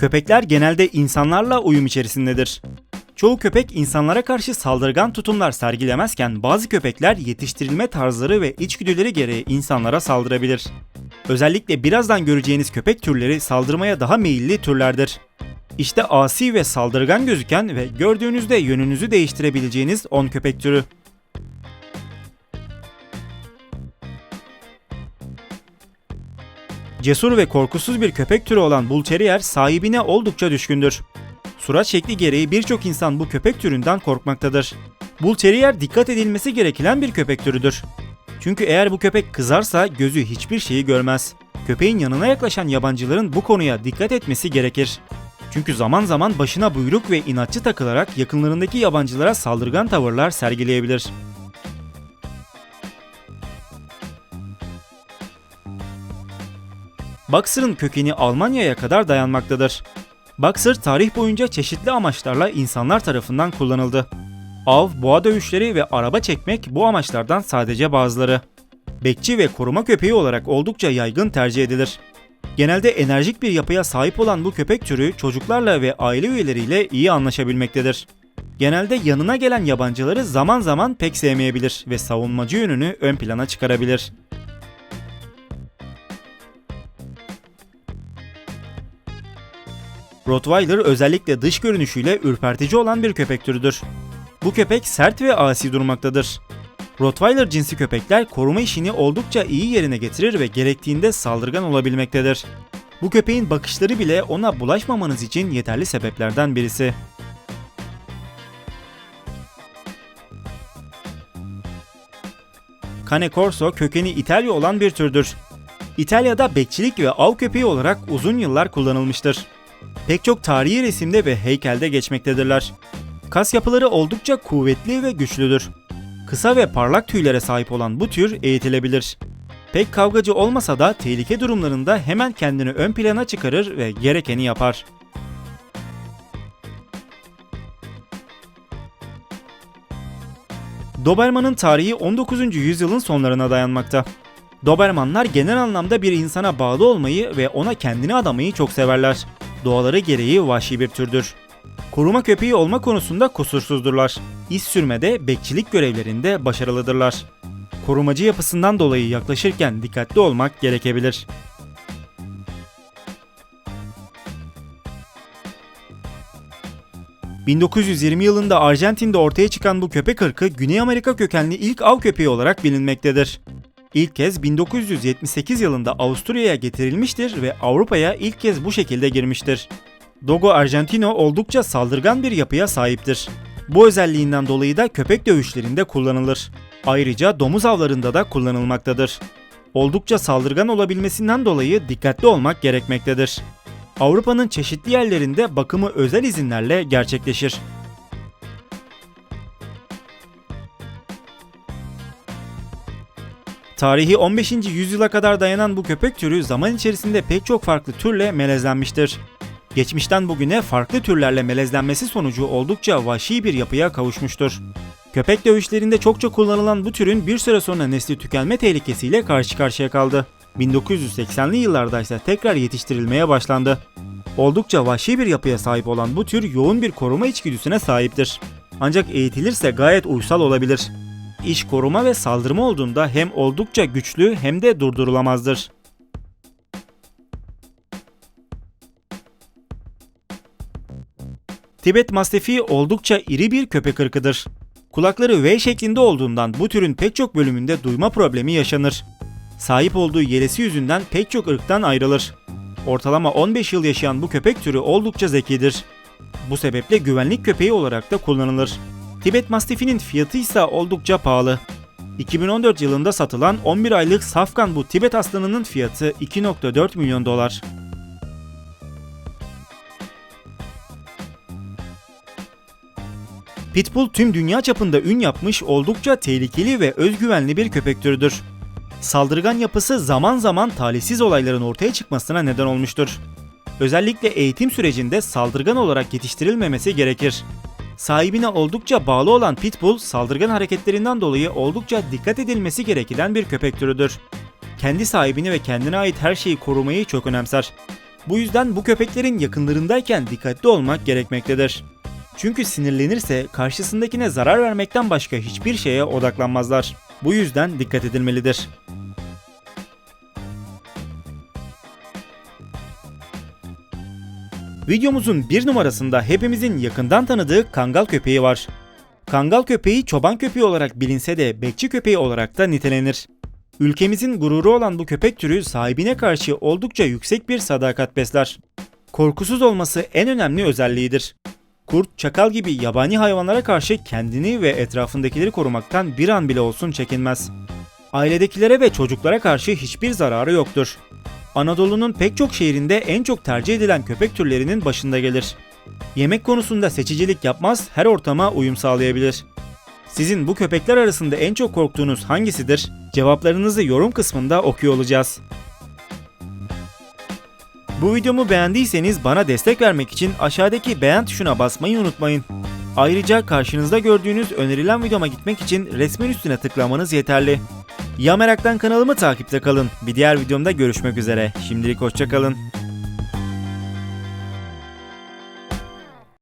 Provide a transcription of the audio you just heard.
Köpekler genelde insanlarla uyum içerisindedir. Çoğu köpek insanlara karşı saldırgan tutumlar sergilemezken bazı köpekler yetiştirilme tarzları ve içgüdüleri gereği insanlara saldırabilir. Özellikle birazdan göreceğiniz köpek türleri saldırmaya daha meyilli türlerdir. İşte asi ve saldırgan gözüken ve gördüğünüzde yönünüzü değiştirebileceğiniz 10 köpek türü. Cesur ve korkusuz bir köpek türü olan Bull Terrier sahibine oldukça düşkündür. Surat şekli gereği birçok insan bu köpek türünden korkmaktadır. Bull Terrier dikkat edilmesi gereken bir köpek türüdür. Çünkü eğer bu köpek kızarsa gözü hiçbir şeyi görmez. Köpeğin yanına yaklaşan yabancıların bu konuya dikkat etmesi gerekir. Çünkü zaman zaman başına buyruk ve inatçı takılarak yakınlarındaki yabancılara saldırgan tavırlar sergileyebilir. Boxer'ın kökeni Almanya'ya kadar dayanmaktadır. Boxer tarih boyunca çeşitli amaçlarla insanlar tarafından kullanıldı. Av, boğa dövüşleri ve araba çekmek bu amaçlardan sadece bazıları. Bekçi ve koruma köpeği olarak oldukça yaygın tercih edilir. Genelde enerjik bir yapıya sahip olan bu köpek türü çocuklarla ve aile üyeleriyle iyi anlaşabilmektedir. Genelde yanına gelen yabancıları zaman zaman pek sevmeyebilir ve savunmacı yönünü ön plana çıkarabilir. Rottweiler özellikle dış görünüşüyle ürpertici olan bir köpek türüdür. Bu köpek sert ve asi durmaktadır. Rottweiler cinsi köpekler koruma işini oldukça iyi yerine getirir ve gerektiğinde saldırgan olabilmektedir. Bu köpeğin bakışları bile ona bulaşmamanız için yeterli sebeplerden birisi. Cane Corso kökeni İtalya olan bir türdür. İtalya'da bekçilik ve av köpeği olarak uzun yıllar kullanılmıştır. Pek çok tarihi resimde ve heykelde geçmektedirler. Kas yapıları oldukça kuvvetli ve güçlüdür. Kısa ve parlak tüylere sahip olan bu tür eğitilebilir. Pek kavgacı olmasa da tehlike durumlarında hemen kendini ön plana çıkarır ve gerekeni yapar. Doberman'ın tarihi 19. yüzyılın sonlarına dayanmakta. Dobermanlar genel anlamda bir insana bağlı olmayı ve ona kendini adamayı çok severler. Doğaları gereği vahşi bir türdür. Koruma köpeği olma konusunda kusursuzdurlar. İz sürmede, bekçilik görevlerinde başarılıdırlar. Korumacı yapısından dolayı yaklaşırken dikkatli olmak gerekebilir. ...1920 yılında Arjantin'de ortaya çıkan bu köpek ırkı Güney Amerika kökenli ilk av köpeği olarak bilinmektedir. İlk kez 1978 yılında Avusturya'ya getirilmiştir ve Avrupa'ya ilk kez bu şekilde girmiştir. Dogo Argentino oldukça saldırgan bir yapıya sahiptir. Bu özelliğinden dolayı da köpek dövüşlerinde kullanılır. Ayrıca domuz avlarında da kullanılmaktadır. Oldukça saldırgan olabilmesinden dolayı dikkatli olmak gerekmektedir. Avrupa'nın çeşitli yerlerinde bakımı özel izinlerle gerçekleşir. Tarihi 15. yüzyıla kadar dayanan bu köpek türü zaman içerisinde pek çok farklı türle melezlenmiştir. Geçmişten bugüne farklı türlerle melezlenmesi sonucu oldukça vahşi bir yapıya kavuşmuştur. Köpek dövüşlerinde çokça kullanılan bu türün bir süre sonra nesli tükenme tehlikesiyle karşı karşıya kaldı. 1980'li yıllarda ise tekrar yetiştirilmeye başlandı. Oldukça vahşi bir yapıya sahip olan bu tür yoğun bir koruma içgüdüsüne sahiptir. Ancak eğitilirse gayet uysal olabilir. İş koruma ve saldırma olduğunda hem oldukça güçlü hem de durdurulamazdır. Tibet Mastifi oldukça iri bir köpek ırkıdır. Kulakları V şeklinde olduğundan bu türün pek çok bölümünde duyma problemi yaşanır. Sahip olduğu yelesi yüzünden pek çok ırktan ayrılır. Ortalama 15 yıl yaşayan bu köpek türü oldukça zekidir. Bu sebeple güvenlik köpeği olarak da kullanılır. Tibet Mastifi'nin fiyatı ise oldukça pahalı. 2014 yılında satılan 11 aylık safkan bu Tibet aslanının fiyatı 2.4 milyon dolar. Pitbull tüm dünya çapında ün yapmış oldukça tehlikeli ve özgüvenli bir köpek türüdür. Saldırgan yapısı zaman zaman talihsiz olayların ortaya çıkmasına neden olmuştur. Özellikle eğitim sürecinde saldırgan olarak yetiştirilmemesi gerekir. Sahibine oldukça bağlı olan Pitbull, saldırgan hareketlerinden dolayı oldukça dikkat edilmesi gereken bir köpek türüdür. Kendi sahibini ve kendine ait her şeyi korumayı çok önemser. Bu yüzden bu köpeklerin yakınlarındayken dikkatli olmak gerekmektedir. Çünkü sinirlenirse karşısındakine zarar vermekten başka hiçbir şeye odaklanmazlar. Bu yüzden dikkat edilmelidir. Videomuzun bir numarasında hepimizin yakından tanıdığı kangal köpeği var. Kangal köpeği çoban köpeği olarak bilinse de bekçi köpeği olarak da nitelenir. Ülkemizin gururu olan bu köpek türü sahibine karşı oldukça yüksek bir sadakat besler. Korkusuz olması en önemli özelliğidir. Kurt, çakal gibi yabani hayvanlara karşı kendini ve etrafındakileri korumaktan bir an bile olsun çekinmez. Ailedekilere ve çocuklara karşı hiçbir zararı yoktur. Anadolu'nun pek çok şehrinde en çok tercih edilen köpek türlerinin başında gelir. Yemek konusunda seçicilik yapmaz, her ortama uyum sağlayabilir. Sizin bu köpekler arasında en çok korktuğunuz hangisidir? Cevaplarınızı yorum kısmında okuyor olacağız. Bu videomu beğendiyseniz bana destek vermek için aşağıdaki beğen tuşuna basmayı unutmayın. Ayrıca karşınızda gördüğünüz önerilen videoma gitmek için resmin üstüne tıklamanız yeterli. Ya meraktan kanalımı takipte kalın. Bir diğer videomda görüşmek üzere. Şimdilik hoşçakalın.